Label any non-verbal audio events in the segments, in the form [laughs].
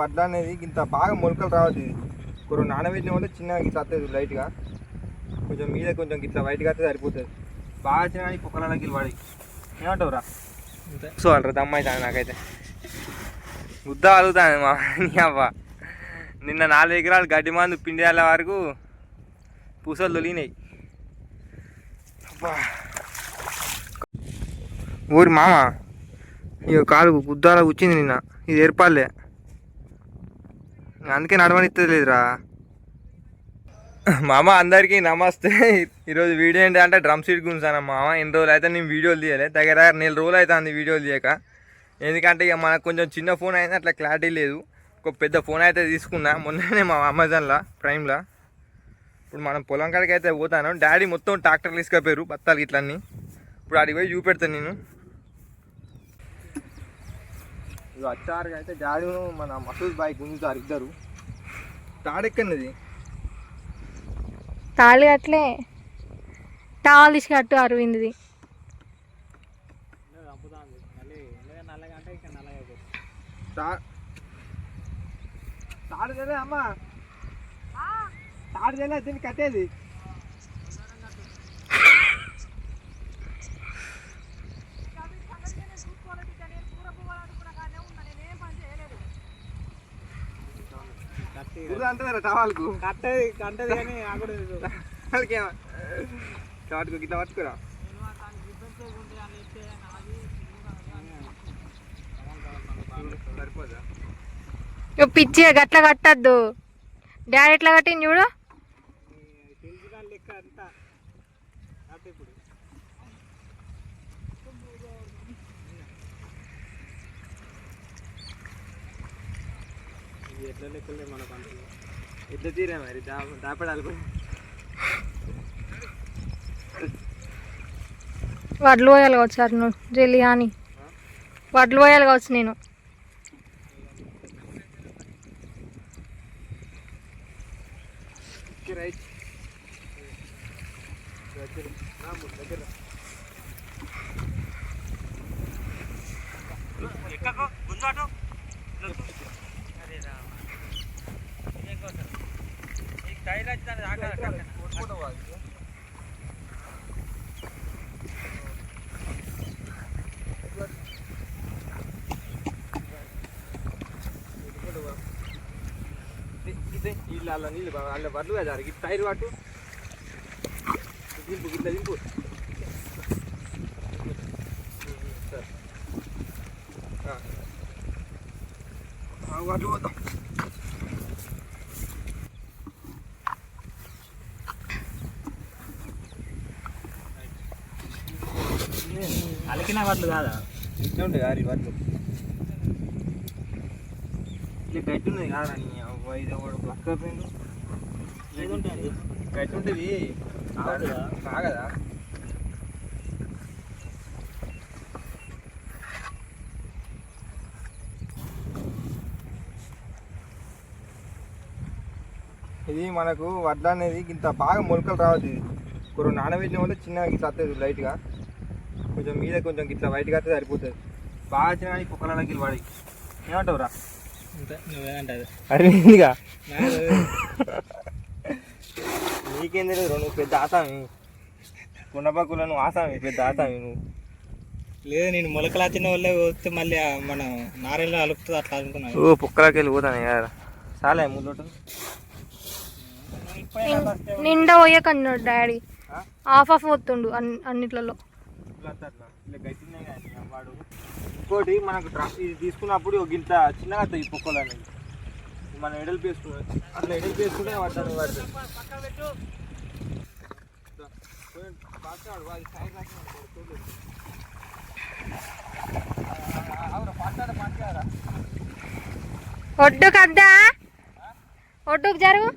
వడ్ల అనేది ఇంత బాగా మొలకలు రావద్దు ఇది. కొన్ని నానబెట్టిన వల్ల చిన్నగా ఇట్లా వస్తుంది లైట్గా. కొంచెం మీద కొంచెం ఇట్లా వైట్గా వస్తే సరిపోతుంది. బాగా వచ్చిన కానీ కుక్కలకి వాడి ఏమంటావురా? సో అంటారు అవుతాను నాకైతే. గుద్ద అలుగుతాను మా నీ అవ్వ. నిన్న నాలుగు ఎకరాలు గడ్డి మందు పిండియాల వరకు పూసలు తొలిగినాయి. అబ్బా. ఊరి మామ ఇక కాలు గుద్దాల కూర్చింది నిన్న. ఇది ఏర్పాలే అందుకే నడవనిస్తుంది [laughs] మామ అందరికీ నమస్తే. [laughs] ఈరోజు వీడియో ఏంటంటే డ్రమ్ సీట్ గుంచాను మామ. ఎన్ని రోజులు అయితే నేను వీడియోలు తీయలే. దగ్గర దగ్గర నెల రోజులు అవుతుంది వీడియోలు తీయక. ఎందుకంటే ఇక మనకు కొంచెం చిన్న ఫోన్ అయితే అట్లా క్లారిటీ లేదు. ఒక పెద్ద ఫోన్ అయితే తీసుకున్నా. మొన్ననే మా అమెజాన్లో ప్రైమ్లో. ఇప్పుడు మనం పొలం కాడికి అయితే పోతాను. డాడీ మొత్తం ట్రాక్టర్లు తీసుకపోయారు బత్తాలు ఇట్లన్నీ ఇప్పుడు అడిగి పోయి చూపెడతాను నేను. ఇక వచ్చారు అయితే డాడీ మన మసూద్ బాయ్ గుంజుతారు ఇద్దరు. తాడెక్కన్నది తాళి అట్లే టావల్ తీసి కట్టు అరవింద్ది. తా- తాడు తెలే అమ్మా. తాడు తెలే దీన్ని కట్టేది. అంటారా టవాల్కు. కట్టది కట్టది కానీ చాటుకు గిట్లా పట్టుకురా. పిచ్చి గట్ల కట్టద్దు. డాడీ ఎట్లా కట్టింది చూడు తెలిసిన లెక్క అంతా కట్ట ఇప్పుడు ఇది ఎట్లా లెక్కలే ఎట్లా తీరా మరి దా దాపడాలి వడ్లు పోయాలి కావచ్చు సార్ నువ్వు జల్లి అని వడ్లు పోయాలి కావచ్చు నేను. రైట్. దగ్గర ఇల్లు అల్ల నీళ్ళు బాగా అల్ల బర్లు కదా ఇటు టైర్ పట్టు దింపు గిట్ల దింపు సరే వాటి పోతాం అలికిన వాటిలు కాదా? ఇట్లా ఉంటాయి గారి వడ్లు. ఇట్లా గట్టి ఉన్నది కాదా నీ. ఇది ఒకడు పక్క పోయిండు. ఏది ఉంటుంది? ఉంటుంది? కాగదా? ఇది మనకు వడ్ల అనేది ఇంత బాగా మొలకలు రావద్దు ఇది. కొన్ని నానబెట్టిన వల్ల చిన్నగా ఇట్లా వస్తుంది లైట్గా కొంచెం మీద కొంచెం ఇట్లా వైట్గా వస్తే సరిపోతుంది. బాగా వచ్చిన కానీ కుక్కలకి వాడి ఏమంటావురా? అంతే నువ్వేంటే అరే నీకేం తెలియదు నువ్వు పెద్ద ఆసామి. కుండపక్కులో నువ్వు ఆసామి పెద్ద ఆసామి నువ్వు. లేదు నేను మొలకలు వచ్చిన వాళ్ళే వస్తే మళ్ళీ మన నారెల్లో అలుపుతుంది అట్లా అనుకున్నాను ఓ పుక్కలకి వెళ్ళి పోతాను కదా చాలే ముందు నిండా పోయకన్నాడు డాడీ. ఆఫ్ ఆఫ్ పోతుండు అన్ని అన్నిట్లలో. ఇంకోటి మనకు డ్రస్ ఇది తీసుకున్నప్పుడు ఒక గింత చిన్నగా ఈ పొక్కలు అనేది. మనం ఎడలు వేసుకున్నాం అట్లా ఎడలు వేసుకుంటే పడతాను పడుతుంది ఒడ్డు కద్దా ఒడ్డుకు జరుగు.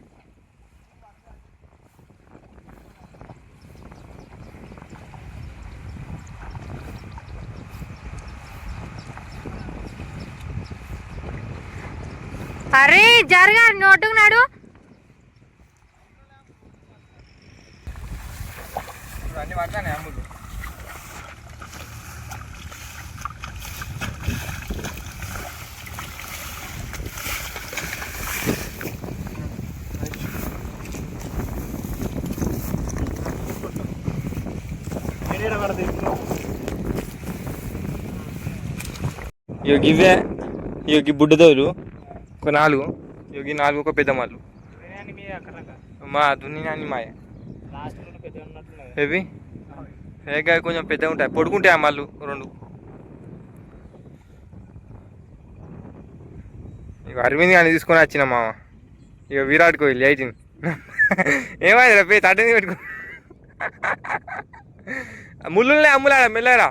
అరే జరగా నోటుకున్నాడు ఇవి గివ్వే ఇవి బుడ్డదోలు. ఒక నాలుగు ఈ నాలుగు ఒక పెద్ద మాలు. మా దున్ని మాయ. పెద్ద ఏవి? ఏక కొంచెం పెద్దగా ఉంటాయి. పొడుకుంటాయి ఆ మళ్ళు రెండు. ఇక అరవింద్ కానీ తీసుకొని వచ్చిన మామ. ఇక విరాట్ కోహ్లీ ఎయిటీన్ ఏమైంది రా పోయి తట్టని పెట్టుకో. ముళ్ళులే అమ్ములాడా మెల్లరా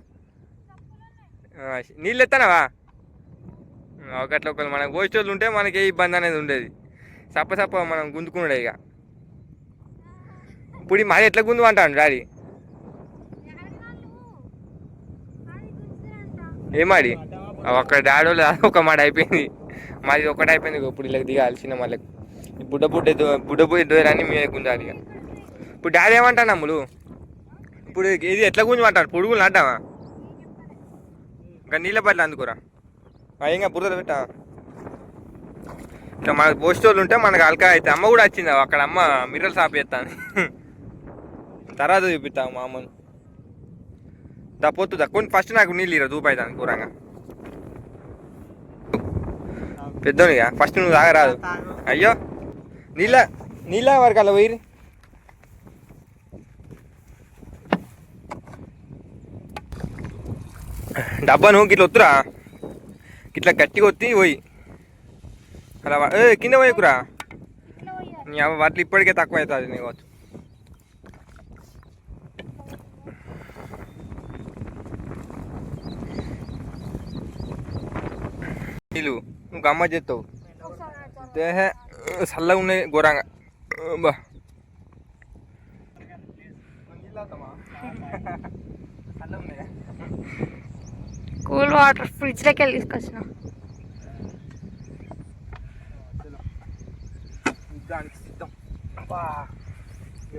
నీళ్ళు ఎత్తానవా? ఒకట్ల ఒకళ్ళు మనకు పోస్టోళ్ళు ఉంటే మనకి ఏ ఇబ్బంది అనేది ఉండేది. సప్ప సప్ప మనం గుంజుకున్నాడు ఇక ఇప్పుడు మాది ఎట్లా గుందు అంటాడు డాడీ? ఏమాడి ఒక డాడీ వాళ్ళు ఒక మాట అయిపోయింది. మాది ఒకటి అయిపోయింది ఇప్పుడు ఇలా దిగాలి చిన్న మళ్ళీ బుడ్డ బుడ్డ బుడ్డ బుడ్డ దూరాన్ని మేమే గుంజాలి ఇక ఇప్పుడు డాడీ ఏమంటాను అమ్ములు? ఇప్పుడు ఇది ఎట్లా గుంజమంటాడు పొడుగులు అంటావా? ఇంకా నీళ్ళ పట్ల అందుకోరా? ఇంకా బురద పెట్టా ఇట్లా మనకు పోస్టోళ్ళు ఉంటే మనకు అల్కా అయితే అమ్మ కూడా వచ్చింది అక్కడ అమ్మ మిర్రర్ షాప్ చేస్తాను [laughs] తర్వాత చూపిస్తాము మా అమ్మను. దా పొత్తు దా. కొన్ని ఫస్ట్ నాకు నీళ్ళు ఇరా దూపాయితాను కూరంగా పెద్దోనిగా ఫస్ట్ నువ్వు తాగరాదు. అయ్యో నీళ్ళ నీళ్ళ వరకు అలా పోయి డబ్బా నువ్వు గిట్ల వద్దురా గిట్ల గట్టిగా ఒత్తి పోయి అలా వా- ఏ కింద పోయకురా నీ అవ్వ వాటిలో ఇప్పటికే తక్కువ అవుతుంది నీకు వచ్చు నీళ్ళు నువ్వు గమ్మ చేస్తావు దేహ చల్లగా ఉన్నాయి ఘోరంగా బా కూల్ వాటర్ ఫ్రిడ్జ్లోకి వెళ్ళి తీసుకొచ్చిన.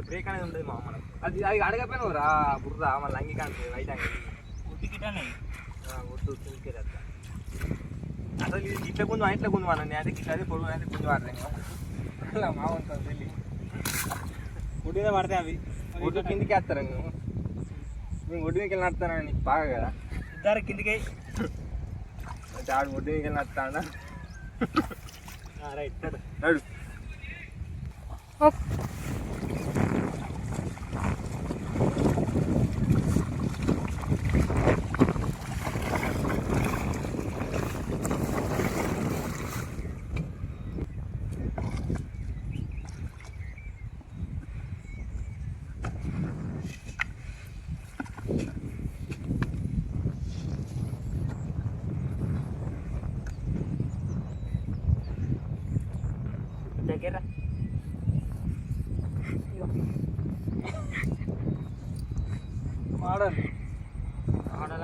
బ్రేక్ అనేది ఉండదు మా మనం అది అది అడగపోయినావు రా బుర్ర మళ్ళీ అంగి కాంతి వైట్ అంగి ఒడ్డు తుంకేదత్త అసలు ఇది ఇట్లా కొంచెం ఇట్లా కొంచెం అన్న. అది ఇట్లా అది పొడుగు అది కొంచెం అలా మా ఉంటుంది వెళ్ళి ఉడి మీద పడితే అవి. ఒడ్డు కిందికి వేస్తారా నువ్వు నేను ఒడ్డు మీదకి వెళ్ళి నడుతానా నీకు బాగా కదా. ఇద్దరు కిందికి ఆడు ఒడ్డు వెళ్ళి రైట్ నడు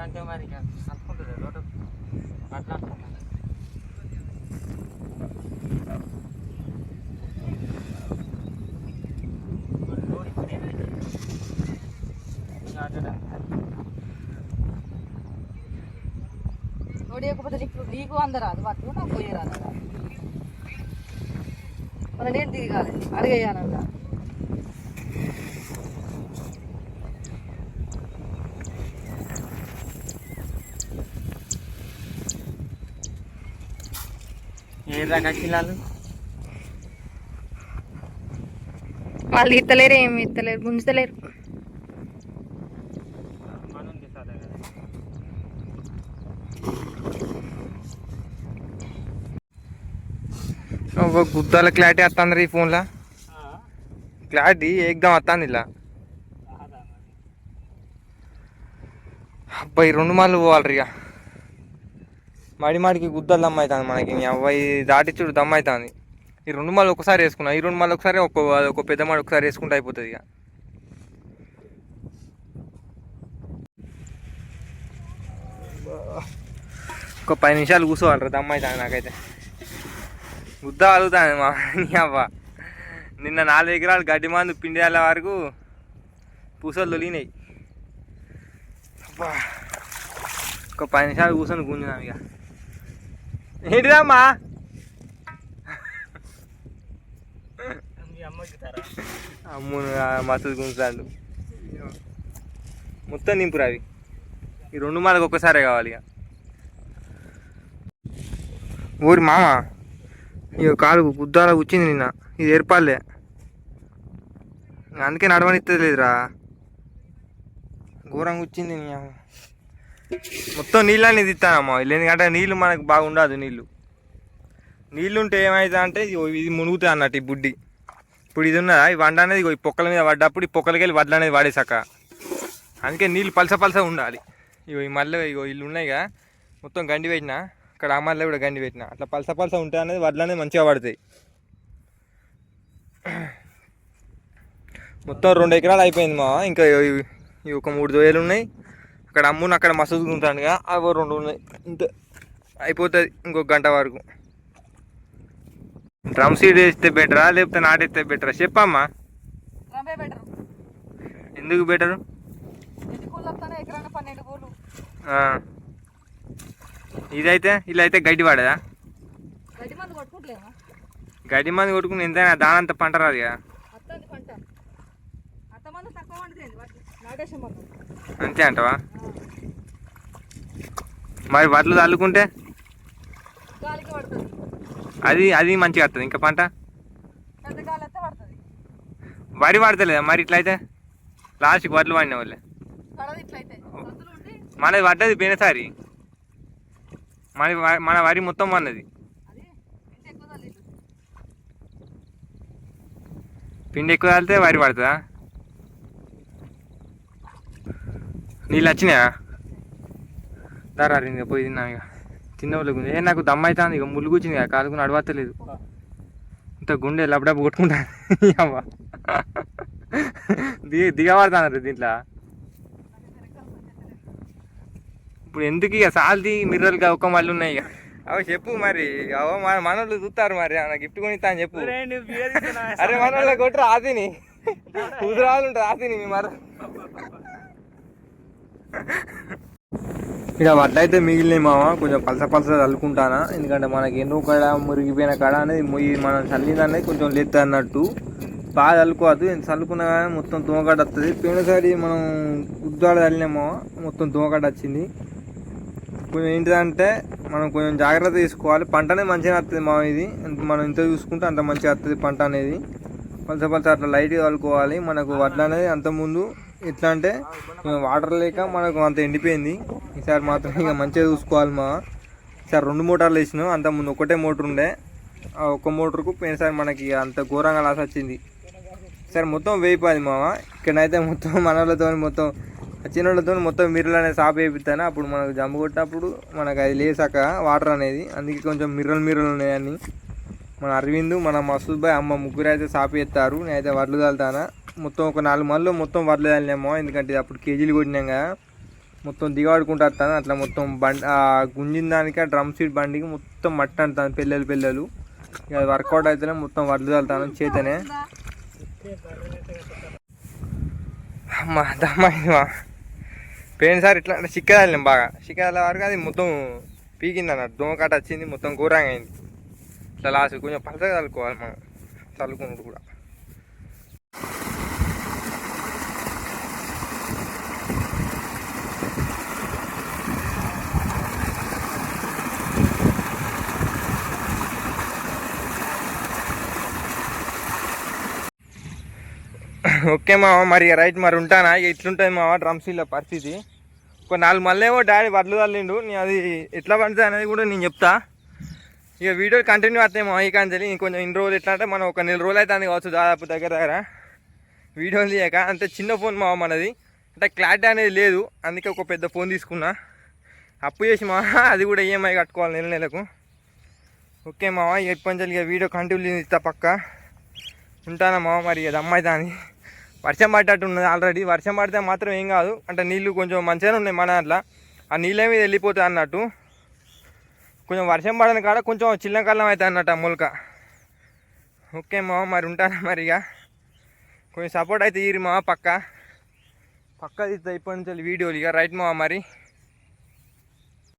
అంటే మరి ఇక అనుకుంటుంది రోడ్డు అట్లా అనుకుంటాను ఓడియకపోతే నీకు నీకు అందరాదు పట్టుకు నాకు పోయరాదు నేను దిగాలి అడిగేయాలి ఏం కిలాలు వాళ్ళు ఇత్తలేరు ఏమి ఇత్తలేరు గుంజుతలేరు. గుద్దాల క్లారిటీ వస్తుంది ఈ ఫోన్లో? క్లారిటీ ఏకదం వస్తుంది ఇలా. అబ్బాయి రెండు మార్లు పోవాలి ఇక. మడి మాడికి గుద్దలు దమ్మ అవుతుంది మనకి అవి దాటిచ్చుడు దమ్మ అవుతుంది ఈ రెండు మళ్ళీ ఒకసారి వేసుకున్నా ఈ రెండు మళ్ళీ ఒకసారి ఒక ఒక పెద్ద మాడి ఒకసారి వేసుకుంటే అయిపోతుంది ఇక. ఒక పది నిమిషాలు కూర్చోవాలి దమ్మ అవుతుంది నాకైతే. గుద్ద అలుగుతాను మా నీ అవ్వ. నిన్న నాలుగు ఎకరాలు గడ్డి మందు పిండియాల వరకు పూసలు తొలిగినాయి. అబ్బా. ఒక పది నిమిషాలు కూర్చొని గుంజున్నాం ఇక. ఏంటిదమ్మా? మీ అమ్మకి తరా అమ్ము మస్తు గుంజుతాడు. మొత్తం నింపురా అవి ఈ రెండు మాలకు ఒక్కసారే కావాలి ఇక. ఊరి మామ ఇక కాలు గుద్దాల కూర్చింది నిన్న. ఇది ఏర్పాలే అందుకే నడవనిస్తుంది లేదురా ఘోరంగా వచ్చింది నీ. మొత్తం నీళ్ళని తిత్తానమ్మా. వీళ్ళు ఎందుకంటే నీళ్ళు మనకు బాగుండదు నీళ్ళు. నీళ్ళు ఉంటే ఏమవుతుంది అంటే ఇగో ఇది మునుగుతుంది అన్నట్టు ఈ బుడ్డి. ఇప్పుడు ఇది ఉన్నదా? ఈ వండ అనేది ఈ పొక్కల మీద పడ్డప్పుడు ఈ పొక్కలకి వెళ్ళి వడ్లు అనేది వాడేసాక అందుకే నీళ్ళు పలస పలస ఉండాలి. ఇగో ఈ మళ్ళీ ఇగో ఇల్లు ఉన్నాయి కదా మొత్తం గండి పెట్టిన. ఇక్కడ ఆ మళ్ళీ కూడా గండి పెట్టిన. అట్లా పలస పలస ఉంటుంది అనేది వడ్లు అనేది మంచిగా పడతాయి. మొత్తం రెండు ఎకరాలు అయిపోయింది మా ఇంకా ఇవి- ఒక మూడు దోయలు ఉన్నాయి. అక్కడ అమ్ముని అక్కడ మసూదు ఉంటానుగా అవి రెండు ఉన్నాయి ఇంతే. అయిపోతుంది ఇంకొక గంట వరకు. డ్రమ్ సీడ్ వేస్తే బెటరా లేకపోతే నాటేస్తే బెటరా చెప్పమ్మా. ఎందుకు బెటరు ఇదైతే ఇలా అయితే గడ్డి పడదా? గడ్డి మంది కొట్టుకుంటలేమా? గడ్డి మంది కొట్టుకుని ఎంతైనా దానంత పంట రాదు కదా అంతే అంటవా? మరి వడ్లు చల్లుకుంటే? అది అది మంచిగా వస్తుంది ఇంకా పంట? వరి పడతలేదా మరి ఇట్లయితే? లాస్ట్కి వడ్లు పడిన వాళ్ళే. మనది పడ్డది పోయినసారి. మన మన వరి మొత్తం పన్నది పిండి ఎక్కువ వెళ్తే వరి పడుతుందా? నీళ్ళు వచ్చినాయా దారా ఇంకా పోయి తిన్నాం ఇక. తిన్న వాళ్ళకు ఏ నాకు దమ్ అవుతుంది ఇక. ముళ్ళు కూర్చుంది ఇక. కాలుకు నడవత్తలేదు ఇంత గుండె లబడబ్బు కొట్టుకుంటా [laughs] అవ్వ దిగ దిగబడతాను దీంట్లో. ఇప్పుడు ఎందుకు ఇక? సాల్ది మిర్రలుగా ఒక్క మళ్ళీ ఉన్నాయి ఇక. అవి చెప్పు మరి. అవ మన మనోళ్ళు చూస్తారు మరి. నాకు గిఫ్ట్ కొని ఇస్తా అని చెప్పు. అరే మనోళ్ళ కొట్టు ఆతిని కుదురాలు ఉంటుంది ఆతిని మీ మర ఇక వడ్లయితే మిగిలినాయి మామ. కొంచెం పలస పలస చల్లుకుంటానా. ఎందుకంటే మనకి ఎన్నో కాడ మురిగిపోయిన కాడ అనేది మొయ్యి మనం చల్లింది అనేది కొంచెం లేదు అన్నట్టు. బాగా చల్లుకోవద్దు. ఎంత చల్లుకున్నా కానీ మొత్తం దోమగడ్డ వస్తుంది పోయినసారి మనం ఉద్దాడు చల్లినామో మొత్తం దోమగడ్డ వచ్చింది. కొంచెం ఏంటిదంటే మనం కొంచెం జాగ్రత్త తీసుకోవాలి. పంట అనేది మంచిగా వస్తుంది మా ఇది మనం ఎంత చూసుకుంటే అంత మంచిగా వస్తుంది పంట అనేది. పలస పలస అట్లా లైట్గా కలుపుకోవాలి మనకు వడ్లు అనేది అంత ముందు ఎట్లా అంటే వాటర్ లేక మనకు అంత ఎండిపోయింది. ఈసారి మాత్రం ఇక మంచిగా చూసుకోవాలి మా. ఈసారి రెండు మోటార్లు వేసినాం. అంత ముందు ఒకటే మోటార్ ఉండే. ఆ ఒక్క మోటార్కు పోయినసారి మనకి అంత ఘోరంగా లాస్ వచ్చింది. సరే మొత్తం వేయిపోయింది మామ. ఇక్కడైతే మొత్తం [laughs] మనలతో మొత్తం చిన్నోళ్ళతో మొత్తం మిర్రలు సాప్ సాపు వేయిస్తాను అప్పుడు మనకు జమ్ము కొట్టినప్పుడు మనకు అది లేసాక వాటర్ అనేది. అందుకే కొంచెం మిర్రలు మిర్రలు ఉన్నాయని మన అరవింద్ మన మసూద్ భాయ్ అమ్మ ముగ్గురు అయితే సాపేస్తారు నేనైతే వడ్లు తల్తానా. మొత్తం ఒక నాలుగు మళ్ళీ మొత్తం వడ్లు చల్లినామో ఎందుకంటే ఇది అప్పుడు కేజీలు కొట్టినాం కదా. మొత్తం దిగాడుకుంటూ వస్తాను. అట్లా మొత్తం బండి గుంజిన దానికి ఆ డ్రమ్ సీట్ బండికి మొత్తం మట్టి అంటాను. పిల్లలు పిల్లలు ఇక అది వర్కౌట్ అయితేనే మొత్తం వడ్లు తల్తాను చేతనే. అమ్మా దమ్మా పోయినసారి ఇట్లా అంటే చిక్కదాలి బాగా. చిక్కదాల వరకు అది మొత్తం పీకింది అన్నట్టు దోమకాట వచ్చింది మొత్తం ఘోరంగా అయింది. ఇట్లా లాస్ట్ కొంచెం పలసగా చల్లుకోవాలి మనం. చల్లుకున్నప్పుడు కూడా. ఓకే మామ మరి రైట్ మరి ఉంటానా? ఇక ఇట్లుంటుంది మామ డ్రమ్సీల పరిస్థితి. ఒక నాలుగు మళ్ళీ ఏమో డాడీ వడ్లు తల్లిండు నేను అది ఎట్లా పడుతుంది అనేది కూడా నేను చెప్తా. ఇక వీడియో కంటిన్యూ అవుతాయి మా ఈ కాంచెలి ఇంకొంచెం ఇన్ని రోజులు ఎట్లా అంటే మనం ఒక నెల రోజులు అవుతుంది కావచ్చు దాదాపు దగ్గర దగ్గర. వీడియోలు తీయక అంతే చిన్న ఫోన్ మా మనది. అంటే క్లారిటీ అనేది లేదు అందుకే ఒక పెద్ద ఫోన్ తీసుకున్నా. అప్పు చేసి మా అది కూడా ఈఎంఐ కట్టుకోవాలి నెల నెలకు. ఓకే మామ ఎప్పటి నుంచి ఇక వీడియో కంటిన్యూ ఇస్తా పక్క? ఉంటానా మామ మరి అది అమ్మాయి దాని వర్షం పడ్డట్టు ఉన్నది ఆల్రెడీ వర్షం పడితే మాత్రం ఏం కాదు. అంటే నీళ్ళు కొంచెం మంచిగానే ఉన్నాయి మన దాంట్లో. ఆ నీళ్ళ మీద వెళ్ళిపోతాయి అన్నట్టు. కొంచెం వర్షం పడని కాడ కొంచెం చిల్లకల్లం అవుతుంది అన్నట్టు ఆ మొలక. ఓకే మా మరి ఉంటానా మరి ఇక? కొంచెం సపోర్ట్ అయితే ఇరి మా పక్క. పక్క తీస్తా ఇప్పటి నుంచి వీడియోలు ఇక. రైట్ మామ మరి?